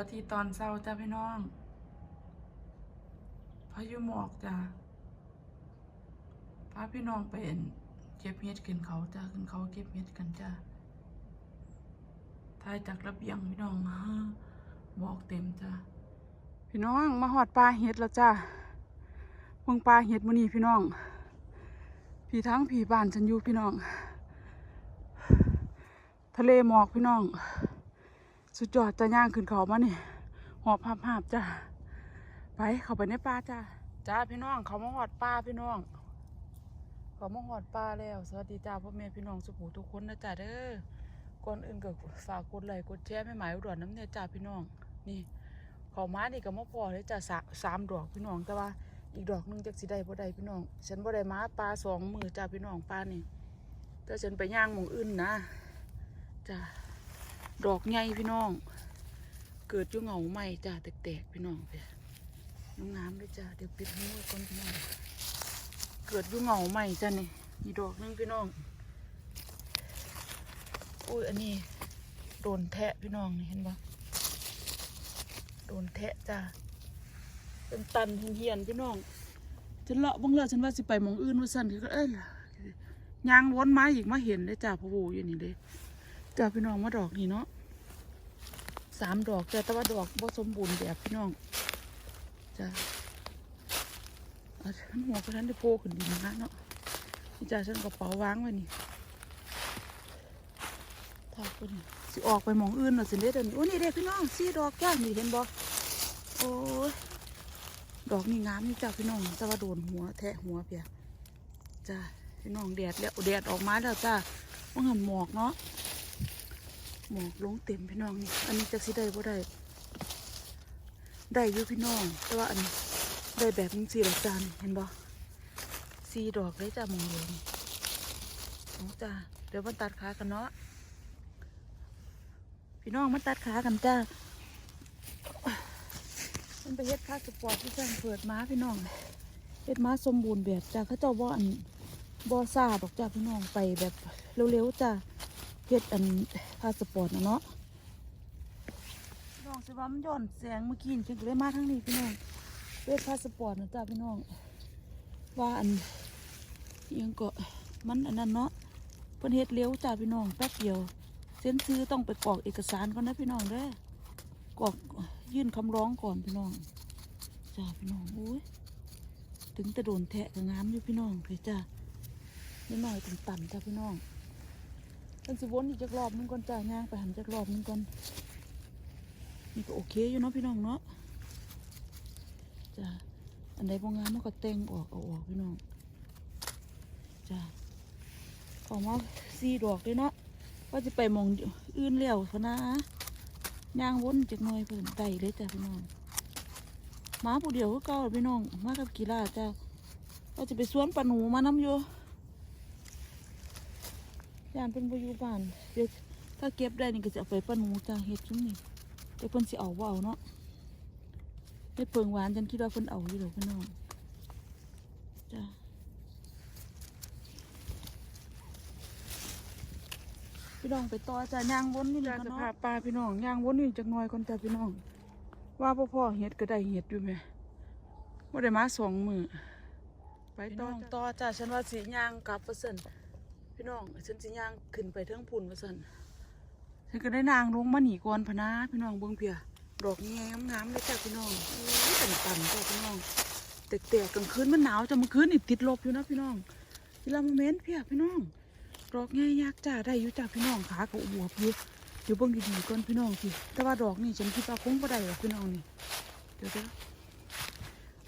วัสดีตอนเช้าจ้าพี่น้องพายุหมอกจ้าพาพี่น้องไปเอ็นเก็บเห็ดขึ้นเขาจ้าขึ้นเขาเก็บเห็ดกันจ้าถ่ายจากระเบียงพี่น้องหมอกเต็มจ้าพี่น้องมาหอดปลาเห็ดแล้วจ้าเพิ่งปลาเห็ดมื้อนี้พี่น้องพี่ทั้งพี่บ้านฉันอยู่พี่น้อง ทะเลหมอกพี่น้อง สุดยอดจะย่างขึ้นเขามานี่หอบภาพภาพจ้าไปเขาไปในป่าจ้าจ้าพี่น้องเขามาหอดป่าพี่น้องเขามาหอดป่าแล้ว สวัสดีจ้าพ่อแม่พี่น้องสุขูทุกคนนะจ้าเด้อก่อนอื่นก็ฝากกดไลค์กดแชร์ไม่หมายอุดรน้ำเนี่ยจ้าพี่น้อง นี่เขามานี่ก็มาพอเลยจ้าสาสามดอกพี่น้องแต่ว่าอีกดอกหนึงจักสิได้บ่ได้พี่น้อง ฉันบ่ได้มาปลาสองมือจ้าพี่น้องปลานี่แต่ฉันไปย่างมองอื่นนะจ้า ดอกใหญ่พี่น้อง เกิดอยู่เหงาใหม่จ้าแตกๆพี่น้องเพี่น้องน้ำเลยจ้าเดี๋ยวปิดหัวก่อนพี่น้อง เกิดอยู่เหงาใหม่จ้านี่มีดอกนึงพี่น้องอุ้ยอันนี้โดนแทะพี่น้องนี่เห็นปะโดนแทะจ้าเป็นตันเหียนพี่น้องฉันเลาะบ้างแล้วฉันว่าสิไปมองอื่นว่าสั่นคือก็เอ้ยยางวนไมาอีกมาเห็นเลยจ้าพ่อโวอยู่นี่เด้ จ้าพี่น้องมาดอกนี่เนาะสามดอกจ้าแต่ว่าดอกบ่สมบูรณ์แบบพี่น้องจ้าเอาฉันหัวกระทันได้โผล่ขึ้นดีนะเนาะนี่จ้าฉันกระเป๋าวางไว้นี่ถ้าคนสิออกไปมองอื่นเนาะสิเด็ดเดี๋ยวนี้โอ้นี่เด็กพี่น้องสี่ดอกจ้านี่เห็นบ่โอ้ยดอกนี่งามนี่จ้าพี่น้องแต่ว่าโดนหัวแทะหัวเปียจ้าพี่น้องแดดแล้วแดดออกมาแล้วจ้าว่าหันหมอกเนาะ หมอกลงเต็มพี่น้องนี่ อันนี้จักสิได้บ่ได้ ได้อยู่พี่น้อง แต่ว่าอันนี้ได้แบบนี้สีดอกจานเห็นบ่สีดอกเลยจ้าหมองเหลยโอ้จ้าเดี๋ยวมาตัดขากันเนาะ พี่น้องมาตัดขากันจ้า มันไปเฮ็ดค่าสปอร์ตที่จ้างเปิดม้าพี่น้องเฮ็ดม้าสมบูรณ์แบบจ้าเขาเจ้าบ่อันบ่ซาดอกจ้าพี่น้องไปแบบเร็วๆจ้า เฮ็ดอันพาสปอร์ตนะเนาะน้องสิว่ามันย้อนแสงเมื่อกี้นี่ฉันก็เลยมาทางนี้พี่น้องเฮ็ดพาสปอร์ตนะจ้าพี่น้องว่าอันยังก็มันอันนั้นเนาะเพิ่นเฮ็ดเร็วจ้าพี่น้องแป๊บเดียวเซ็นซื้อต้องไปกรอกเอกสารก่อนนะพี่น้องเด้อกรอกยื่นคำร้องก่อนพี่น้องจ้าพี่น้องโอ้ยถึงจะโดนแทะก็งามอยู่พี่น้องเลยจ้านิดหน่อยถึงต่ำจ้าพี่น้อง เป็นสิวนอีกจักรอบนึงก่อนจ้าย่างไปหันจักรอบนึงก่อนนี่ก็โอเคอยู่เนาะพี่น้องเนาะจ้าอันใดบ่งามมันก็แต่งออกเอาออกพี่น้องจ้าออกมาสี่ดอกเลยเนาะว่าจะไปมองอื่นแล้วพะนะย่างวนจักน่อยเพิ่นไต่เลยจ้าพี่น้องมาผู้เดียวก็เก่าพี่น้องมากับกีฬาจ้าว่าจะไปสวนปลาหนูมาน้ำอยู่ ยานเป็นบอยู่บ้านเดี๋ยวถ้าเก็บได้นี่ก็จะเอาไปปั้นหมูจ้าเห็ดจุ้มนี่แต่เพิ่นสิเอาบ่เอาเนาะเฮ็ดเพิงหวานฉันคิดว่าเพิ่นเอาอยู่ดอกพี่น้องจ้าพี่น้องไปต่อจ้าย่างวนนี่จ้าสภาพปลาพี่น้องย่างวนนี่จักหน่อยก่อนจ้าพี่น้อง ว่าพ่อพ่อเห็ดก็ได้เห็ดอยู่ไหมว่าได้มาสองมือไปต่อต่อจ้าฉันว่าสีย่างกลับเปอร์เซ็นต์ พี่น้องฉันสิย่างขึ้นไปเทิงพุ่นว่าซั่นฉันก็ได้นางลงมาหนีก่อนพนะพี่น้องเบิ่งเพียดอกแงงามๆเลยจ้ะพี่น้องอุ้ยตันจ้ะพี่น้องแตกๆกลางคืนมันหนาวจ้ะเมื่อคืนนี่ติดลบอยู่นะพี่น้องทีละโมเมนต์เพียพี่น้องดอกแงยากจ้าได้อยู่จ้ะพี่น้องขาก็อวบอยู่เดี๋ยวเบิ่งดีๆก่อนพี่น้องสิแต่ว่าดอกนี่ฉันคิดว่าคงบ่ได้หรอกพี่น้องนี่เดี๋ยวเดี๋ยว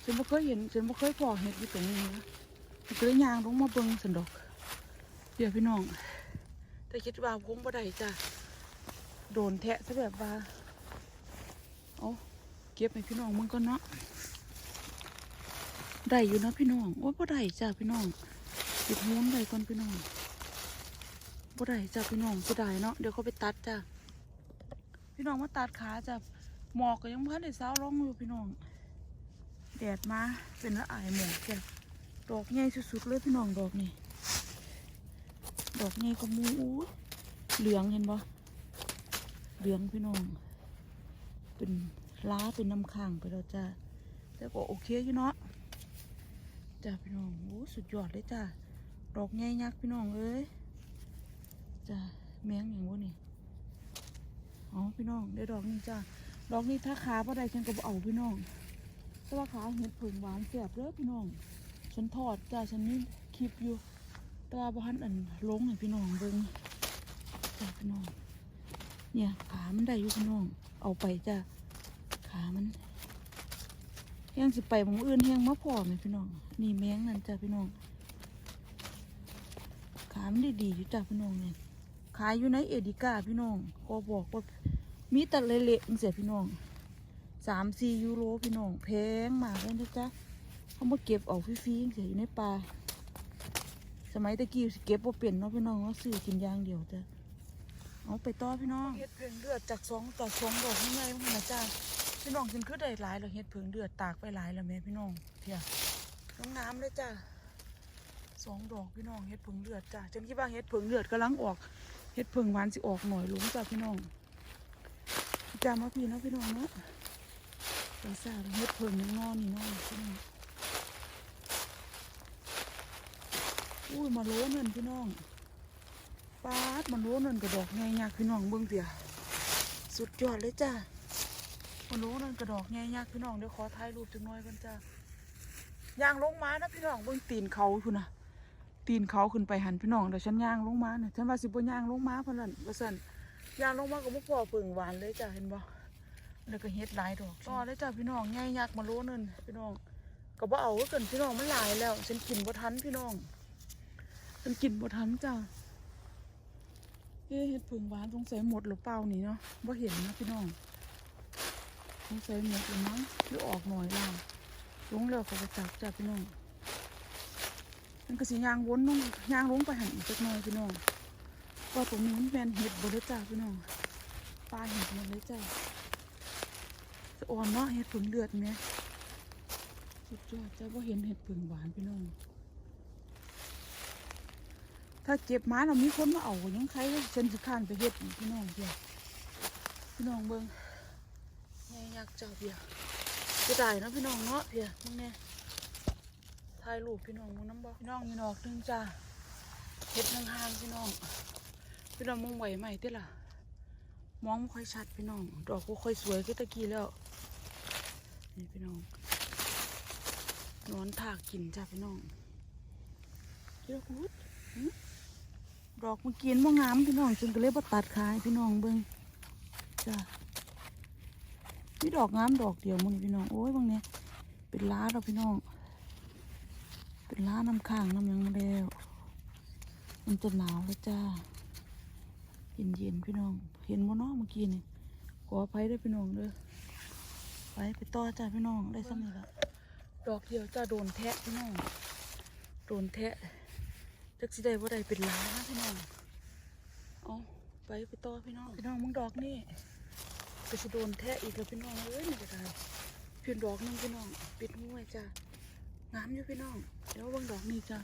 ฉันบ่เคยเห็นฉันบ่เคยพอเห็ดอยู่ตรงนี้นะฉันก็เลยย่างลงมาเบิ่งสันดอก เดี๋ยวพี่น้องแต่คิดว่าคงบ่ได้จ้ะโดนแทะซะแบบว่าเอาเก็บให้พี่น้องมึงก่อนเนาะได้อยู่เนาะพี่น้องโอ้ยบ่ได้จ้ะพี่น้องปิดม้วนได้ก่อนพี่น้องบ่ได้จ้ะพี่น้องเสียดายเนาะเดี๋ยวเขาไปตัดจ้ะพี่น้องมาตัดขาจ้ะหมอกก็ยังพันได้เช้าลงอยู่พี่น้องแดดมาเป็นละอายหมอกจ้ะดอกใหญ่สุดๆเลยพี่น้องดอกนี่ ดอกนี้ก็มูอู้เหลืองเห็นบ่เหลืองพี่น้อง เป็นล้าเป็นน้ำค้างไปแล้วจ้าแต่ก็โอเคอยู่เนาะจ้าพี่น้องโอ้สุดยอดเลยจ้าดอกใหญ่ยักษ์พี่น้องเอ้ยจ้าแมงอย่างวะนี่อ๋อพี่น้องได้ดอกนี้จ้าดอกนี้ถ้าขาบ่ได้ฉันก็บ่เอาพี่น้องแต่ว่าขาเห็ดผึ่งหวานแซ่บเด้อพี่น้องฉันทอดจ้าฉันนี่คลิปอยู่ แตว่าบ้านอันลงให้พี่น้องเบิ่งจ้าพี่น้อง เนี่ยขามันได้อยู่พี่น้อง เอาไปจ้าขามันแห้งสิไปหมองอื่นแห้งมาพร้อไหมพี่น้อง นี่แมงนั่นจ้าพี่น้อง ขามันได้ดีอยู่จ้าพี่น้องเนี่ยขายอยู่ในเอดิก้าพี่น้อง ก็บอกว่ามีแต่เละๆเสียพี่น้องสามสี่ยูโรพี่น้องแพงมากเลยนะจ๊ะเขามาเก็บเอาฟรีๆเสียอยู่ในป่า สมัยตะกี้เก็บว่าเปลี่ยนเนาะพี่น้องเขาซื้อกินอย่างเดียวจ้ะเอาไปต่อพี่น้องเห็ดเพิงเดือดจากสองต่อสองดอกยังไงมันนะจ้าพี่น้องกินคือได้หลายแล้วเห็ดเพิงเดือดตากไปหลายแล้วแม่พี่น้องเพียน้องน้ำเลยจ้าสองดอกพี่น้องเห็ดเพิงเดือดจ้าฉันคิดว่าเห็ดเพิงเดือดกำลังออกเห็ดเพิงหวานสิออกหน่อยหลุงจ้าพี่น้องจ้ามาพี่นะพี่น้องเนาะไปซ่าเห็ดเพิงยังนอนนี่เนอนพี่น้อง อุ้ยมาโลนั่นพี่น้องปาดมาโลนั่นกระดอกไงยักพี่น้องเบิ้งเสียสุดยอดเลยจ้ามาโลนั่นกระดอกไงยักพี่น้องเดี๋ยวขอถ่ายรูปจังน้อยกันจ้ายางลงมานะพี่น้องเบิ้งตีนเขาคุณนะตีนเขาขึ้นไปหันพี่น้องเดี๋ยวฉันย่างลงมาเนี่ยฉันว่าสิบย่างลงมาเพราะนั่นว่าสันย่างลงมากับมุกพ่อเปิ่งหวานเลยจ้าเห็นบ่แล้วก็เฮ็ดหลายดอกต่อเลยจ้าพี่น้องไงยักมาโลนั่นพี่น้องก็บ่เอาก็เกินพี่น้องมันหลายแล้ว ฉันกินบ่ทันพี่น้อง มันกินบ่ทันจ้าเอ๊ะเห็ดผึ่งหวานสงสัยหมดหรือเปล่านี่เนาะบ่าเห็นนะพี่น้องสงสัยหมดหรือมั้งหรือออกหน่อยล่ะลงแล้วก็ไปจับจ้าพี่น้องมันก็สิยางวนลงยางลงไปหันอีกสักหน่อยพี่น้องเพราะตรงนี้มันแมนเห็ดบ่ได้จ้าพี่น้องปลาเห็ดหมดเลยจ้าสะอ่อนเนาะเห็ดผึ่งเลือดเนี่ยสุดยอดจ้าบ่เห็นเห็ดผึ่งหวานพี่น้อง ถ้าเก็บมาเรามีคนมาเอายังใครฉันสิข้านไปเฮ็ดพี่น้องเพียพี่น้องเบิ่งแม่ยักเจ้าเพียจะได้นะพี่น้องเนาะเพียมึงเนี่ยถ่ายรูปพี่น้องมึงน้ำบ่พี่น้องมีนอกนึงจ้าเฮ็ดนางหางพี่น้อง พี่น้องมองไหวไหมเต้ล่ะมองไม่ค่อยชัดพี่น้อง ดอกก็ค่อยสวยก็ตะกี้แล้ว นี่พี่น้องนอนถากกินจ้าพี่น้องเจ้าคุด ดอกเมื่อกี้มันงามพี่น้องจึงก็เลยบ่ตัดขายพี่น้องเบิ่งจ้ามีดอกงามดอกเดียวมึงพี่น้องโอ้ยบางเนี้ยเป็นล้าแล้วพี่น้อง เป็นล้าน้ำข้างน้ำยังแล้วมันจะหนาวแล้วจ้าเย็นเย็นพี่น้อง เห็นบ่เนาเมื่อกี้นี่ขออภัยด้วยพี่น้องเด้อไปไปต่อจ้าพี่น้องได้สักนิดละดอกเดียวจ้าโดนแทะพี่น้องโดนแทะ จักสิได้ว่าได้เป็นล้านนะพี่น้อง เอาไปไปต่อพี่น้อง พี่น้องมึงดอกนี่ก็สิโดนแทะอีกแล้วพี่น้องเอ้ยนี่ก็ได้เพียงดอกหนึงพี่น้อง ปิดห้วยจ้ะงามอยู่พี่น้อง เดี๋ยวเบิ่งดอกนี่จ้ะ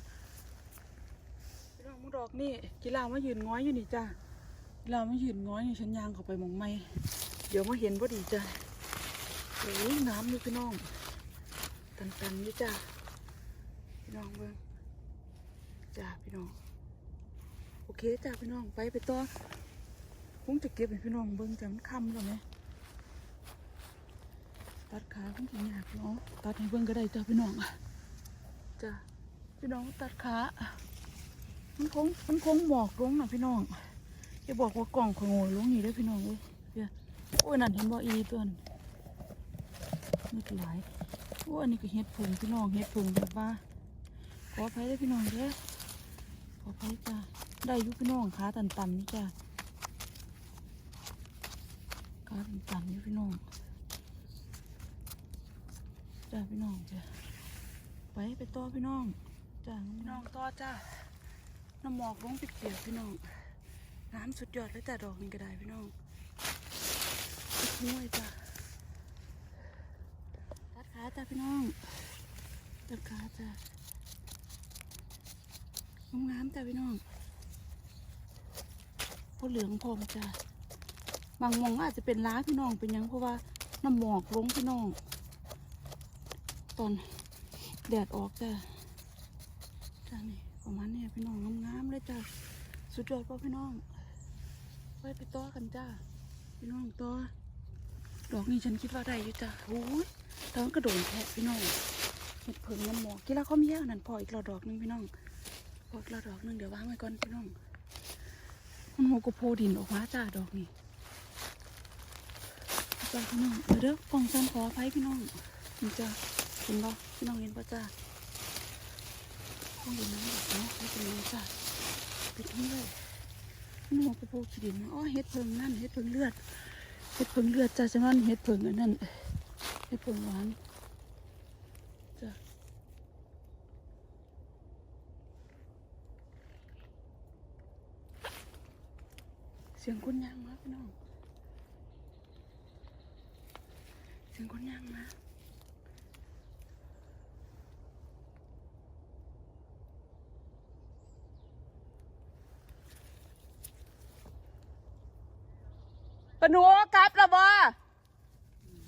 พี่น้องมึงดอกนี่กีฬามายืนง้อยอยู่นี่จ้ะกีฬามายืนง้อยนี่ฉันยางเข้าไปหมองไม่ เดี๋ยวมาเห็นพอดีจ้ะโอ้ยงามอยู่พี่น้อง ตันๆอยู่จ้ะพี่น้องเบิ่ง จ้าพี่น้อง โอเคจ้าพี่น้องไปไปต่อคงจะเก็บให้พี่น้องเบิ่งจำคำแล้วไหมตัดขาคงจะยากเนาะตัดให้เบิ่งก็ได้จ้าพี่น้องจ้าพี่น้องตัดขามันคงมันคงหมอกลงนะพี่น้องอย่าบอกว่ากล่องขโงยลงนี่ได้พี่น้องเอ้ยเดี๋ยวโอ้ยนั่นเห็นบ่อีตัวนั้นนึกหลายโอ้อันนี้ก็เห็ดผงพี่น้องเห็ดผงแบบว่าขออภัยด้วยพี่น้องเด้อ ขออภัยจ้าได้ยุพี่น้องขาตันๆนี่จ้าขาตันๆนี่พี่น้องจ้าพี่น้องจ้าไปไปต่อพี่น้องจ้าพี่น้องต่อจ้าน้ำหมอกลงเปียกๆพี่น้องน้ำสุดยอดเลยจ้าดอกนี้ก็ได้พี่น้องห้วยจ้าตัดขาจ้าพี่น้องตัดขาจ้า งามๆจ้ะพี่น้องพอเหลืองพอมจ้ะบางมองอาจจะเป็นล้าพี่น้องเป็นยังเพราะว่าน้ำหมอกลงพี่น้อง ตอนแดดออกจ้ะจ้านี่ประมาณนี้พี่น้องงามๆเลยจ้ะสุดยอดป่ะพี่น้องไปไปต่อกันจ้าพี่น้องต่อดอกนี้ฉันคิดว่าได้อยู่จ้ะโอ้ยต่มันกระโดดแทะพี่น้องเห็ดเผิงน้ำหมอกกีฬาข้อมแย่นั่นพออีกระดอกหนึงพี่น้อง ออกระดอกหนึ่งเดี๋ยววางไว้ก่อนพี่น้องมันหัวกโพดินออกมาจ้าดอกนี้จ้าพี่น้องเดี๋ยวเด้อกล่องซันขออภัยพี่น้องนี่จ้าเห็นบ่พี่น้องเห็นป่ะจ้าห้องเห็นน้ำแบบเนาะไม่เป็นไรจ้าปิดทิ้งเลยนี่หัวกโปรงขีดินอ๋อเฮ็ดเพิงนั่นเฮ็ดเพิงเลือดเฮ็ดเพิงเลือดจ้าจังนั้นเฮ็ดเพิงอันนั้นเฮ็ดเพิงหวานจ้าเสียงคนยางมาพี่น้อง เสียงคนย่างนะปะหนูกลับแล้วบ่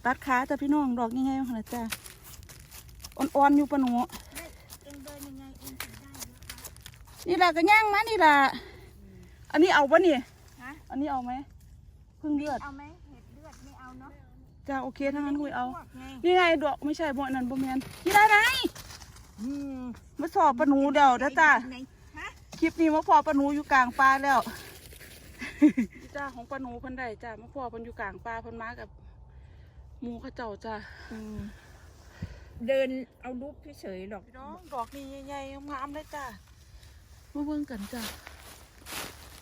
ตัดขาจ้ะพี่น้อง ดอกยังไงบ้างล่ะจ้ะอ่อนๆอยู่ปะหนูเองเดินยังไงเองถึงได้เยอะคะนี่ล่ะก็ย่างมานี่ล่ะอันนี้เอาปะนี่ฮะ อันนี้เอาไหมพึ่งเลือดเอาไหมเห็ดเลือดไม่เอาเนาะจ้าโอเคทั้างนั้นคุยเอาพวกไงนี่ไงดอกไม่ใช่บ่นั่นบ่แมนนี่ได้ไหนมาสอบปะหนูเดี๋ยวเด้อจ้าไหนฮะคลิปนี้มาพอปลาหนูอยู่กลางป่าแล้วจ้าของปลาหนูเพิ่นได้จ้ามาพอเพิ่นอยู่กลางป่าเพิ่นมากับหมูเขาเจ้าจ้าเดินเอารูปเฉยๆหรอกพี่น้องดอกนี้ใหญ่ๆงามๆเลยจ้ามาเบิ่งกันจ้า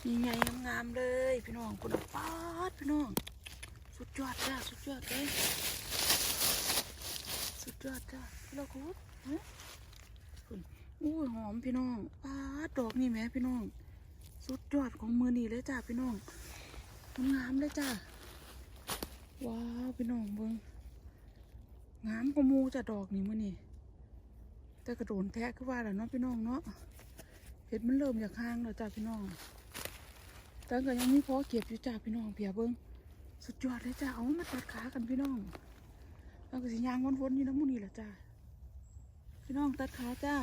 ใหญ่ๆงามๆเลยพี่น้องคุณป้าดพี่น้อง สุดยอดจ้าสุดยอดเลยสุดยอดจ้าพี่เราคุณฮะคุณอู้ยหอมพี่น้องป้าดดอกนี่แม่พี่น้อง สุดยอดของมือนี่เลยจ้าพี่น้องงามเลยจ้าว้าวพี่น้องเบิ่งงามกว่ามูจ้ะดอกนี่มือนี่แต่กระโดนแทะคือว่าแหละเนาะพี่น้องเนาะเห็ดมันเริ่มจากข้างแล้วจ้าพี่น้อง แต่ก็ยังมีพอเก็บอยู่จ้าพี่น้องเพียเบิ้งสุดยอดเลยจ้าเอามาตัดขากันพี่น้องแล้วก็สิยางวนๆอยู่น้ำมูนี่แหละจ้าพี่น้องตัดขาจ้า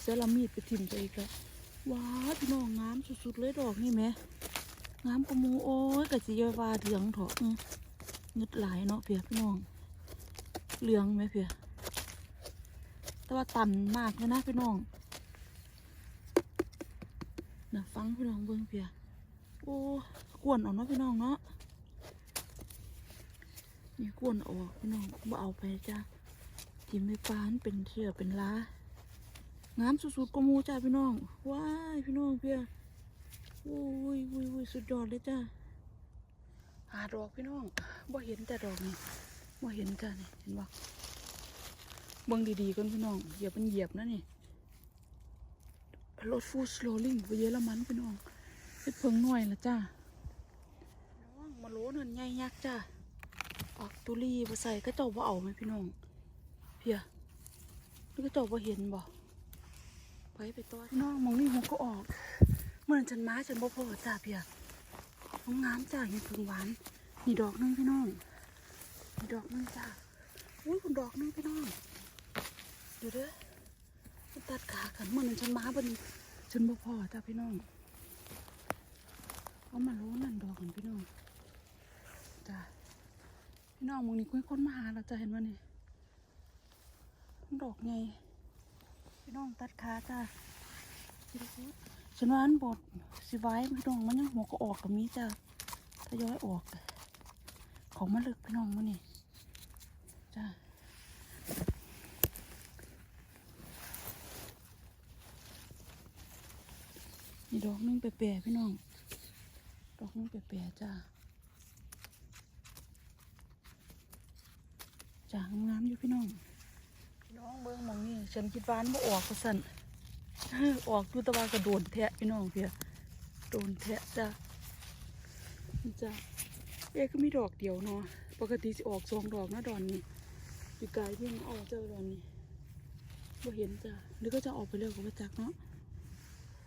เสียละมีดไปถิ่มตัวอีกแล้วว้าพี่น้องงามสุดๆเลยดอกนี่แหม่งามกว่าหมูโอ้ยกะสิเยาวาเหลืองเถอะเงึดหลายเนาะเพียพี่น้องเหลืองไหมเพียแต่ว่าตันมากเลยนะพี่น้อง น่ะฟังพี่น้องเบิ่งเพียโอ้กวนเออกเนาะพี่น้องเนาะนี่กวนออกพี่น้องบ่เอาไปจ้าทิมไม่ปานเป็นเชื่อเป็นล้างามสุดๆกว่าหมูจ้าพี่น้องว้ายพี่น้องเพียอุ้ยอุ้ยอุ้ยสุดยอดเลยจ้าหาดอกพี่น้องบ่เห็นแต่ดอกนี่บ่เห็นจ้านี่เห็นบ่เบิ่งดีๆก่อนพี่น้องเหยียบมันเหยียบนะนี่ รถฟูสโลลิงไปเยอรมันพี่น้องเฮ็ดเพิงหน่อยละจ้าน้องมาโลนั่นใหญ่ยักษ์จ้าออกตุลีบ่ใส่ก็เจ้าบ่เอาไหมพี่น้องเพียนี่ก็เจ้าบ่เห็นบ่ไปไปตัวน้องมองนี่หัวก็ออกเมื่อนฉันมาฉันบ่พอจ้าเพียน้องงามจ้าเห็นพึ่งหวานนี่ดอกนึงพี่น้องนี่ดอกนึงจ้าอุ้ยคุณดอกนึงพี่น้องเดี๋ยวเด้อ ตัดขากันเมื่อนั้นฉันมาบนฉันบ่พอจ้าพี่น้อง เอามาโล้นั่นดอกกันพี่น้องจ้าพี่น้องมองนี่คุยคนมาหาเราจะเห็นว่านี่ดอกไงพี่น้องตัดขาจ้าฉันว่าอันบดสิไว้พี่น้องมันยังหัวก็ออกกับมีจ้าทยอยออก ของมันลึกพี่น้องมันนี่จ้า ดอกนึงแปรๆพี่น้อง ดอกนึงแปรๆจ้าจางามอยู่พี่น้องน้องเบิ้งมองนี่ฉันคิดว่านบ่ออกก็สั่นออกอยู่ตะวันกระโดนแทะพี่น้องเพียโดนแทะจ้ะนี่จ้ะเอ๊ก็มีดอกเดียวเนาะ ปกติสิออกสองดอกนะดอนนี้ปีกายเพิ่งออกเจอดอนนี้บ่เห็นจ้ะหรือก็จะออกไปเร็วกว่าจักเนาะ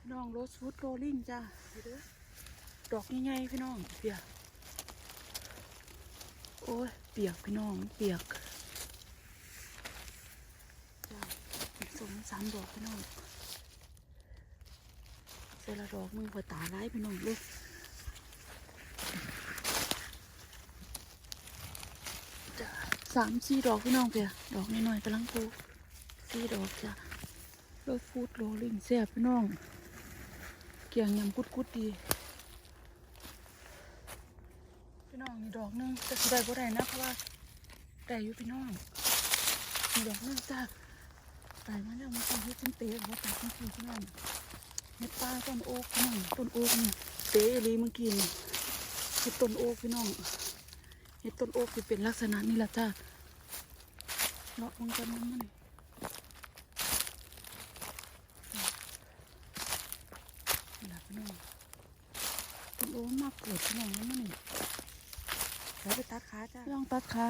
น้องโรสฟูดโรลลิงจ้ะเดี๋ยวเด้อกใหญ่ๆพี่น้องเพียโอ้ยเปียกพี่น้องเปียกจ้าส่งสามดอกพี่น้องเสร็จละดอกมึงพอตาไร้พี่น้องลยจ้าสามสี่ดอกพี่น้องเปียดอกน้อยๆกำลังปูสี่ดอกจ้ะโลฟูดโลลิงแซ่บพี่น้อง เกียงยำกุดกุดดีพี่น้องมีดอกหนึงจะสิได้บ่ได้นะเพราะว่าได้อยู่พี่น้องมีดอกหนึงจ้าตายมาแล้วมันต้องให้ฉันเตะว่าตายจริงๆพี่น้องเห็ดปลาต้นโอ๊กพี่น้องต้นโอ๊กเนี่ยเตะลีเมื่อกี้นี่เห็ดต้นโอ๊กพี่น้องเห็ดต้นโอ๊กที่เป็นลักษณะนี้แหละจ้าเลาะมันกันมันมันนี่แหละพี่น้องต้นโอ๊ก มากเกิดพี่องมันมันนี่เดี๋ยวไปตัดขาจ้าลองตัดขา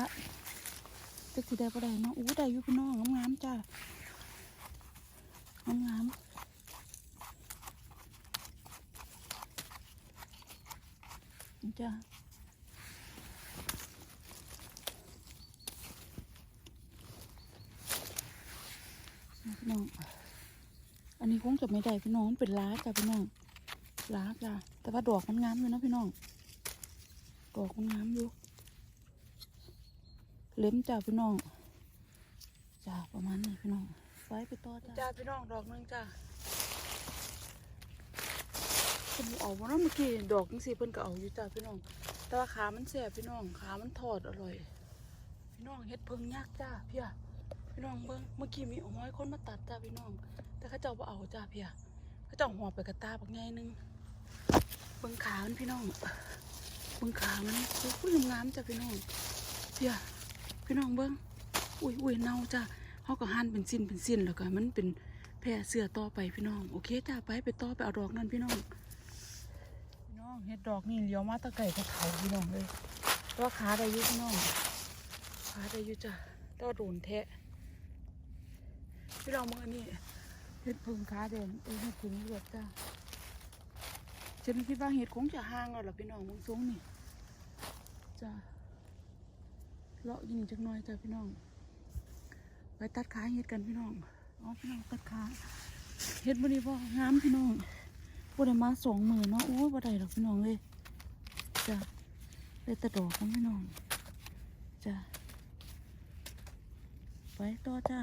จะสิได้ปะได้เนาะอู้ได้อยู่พี่น้องงามๆจ้างามๆจ้าพี่น้อง อันนี้คงจะไม่ได้พี่น้องเป็นล้าจ้ะพี่น้องล้าจ้ะแต่ว่าดอกมันงามอยู่นะพี่น้อง ดอกมันงามอยู่เล็มจ้าพี่น้องจ้าประมาณนี้พี่น้องไว้ไปต่อจ้าจ้าพี่น้องดอกหนึงจ้าเพิ่นเอาบ่เนาะเมื่อกี้ดอกจังซี่เพิ่นก็เอาอยู่จ้าพี่น้อง แต่ว่าขามันแสบพี่น้องขามันทอดอร่อย พี่น้องเฮ็ดเพิงยากจ้าพี่อะพี่น้องเบิ่งเมื่อกี้มีห้อยคนมาตัดจ้าพี่น้อง แต่เขาเจ้าบ่เอาจ้าพี่อะเขาเจ้าหัวไปกระตาบักใหญ่หนึงเบิ่งขามันพี่น้อง เบิ่งขามันโอ้ยงามจ้ะพี่น้องเพี่ยพี่น้องเบิ่งอุ้ยอุ้ยเน่าจ้ะเขาก็หั่นเป็นสิ้นเป็นสิ้นแล้วก็มันเป็นแพร่เสื้อต่อไปพี่น้อง โอเคจ้าไปไปต่อไปเอาดอกนั่นพี่น้อง พี่น้องเฮ็ดดอกนี่เลี้ยวมาตะไก่ตะเขาพี่น้องเลยตัวขาได้ยู่พี่น้องขาได้ยู่จ้ะตัวโดนแทะพี่น้องมึงอันนี้เฮ็ดพึ่งขาแดงเอ้ยเฮ็ดพึ่งเลือดจ้าฉันคิดว่าเห็ดคงจะห่างแล้วล่ะพี่น้องมึงสูงนี่ จ้ะเลาะยิงจักน้อยจ้ะพี่น้อง ไปตัดขาเห็ดกันพี่น้องอ๋อพี่น้องตัดขาเห็ดบดีบ่งามพี่น้องบ่ได้มาสองมือเนาะโอ้ยบ่ได้หรอกพี่น้องเลยจ้ะได้แต่ดอกของพี่น้องจ้ะไปต่อจ้า